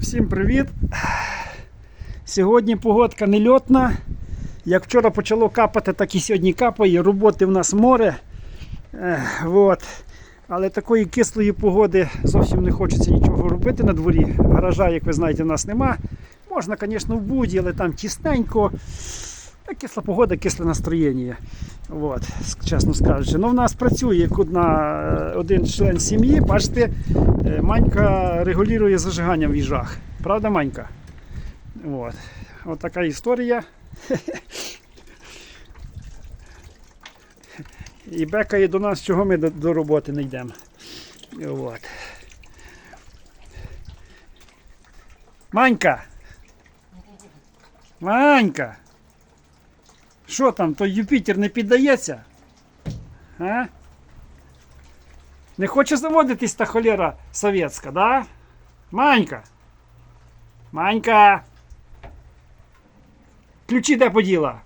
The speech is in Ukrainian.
Всім привіт! Сьогодні погодка нельотна. Як вчора почало капати, так і сьогодні капає. Роботи в нас море. Е, от. Але такої кислої погоди зовсім не хочеться нічого робити на дворі. Гаража, як ви знаєте, в нас нема. Можна, звісно, в буді, але там тісненько. Та Кисла погода, кисле настроєння. От, чесно скажучи. Ну, в нас працює одна, е, один член сім'ї. Бачите, е, Манька регулює зажигання в їжах. Правда, Манька? От. От така історія. І бекає до нас, чого ми до, роботи не йдемо. От. Манька! Манька! Що там, той Юпітер не піддається? А? Не хоче заводитись та холера совєтська, да? Манька! Манька! Ключі де поділа?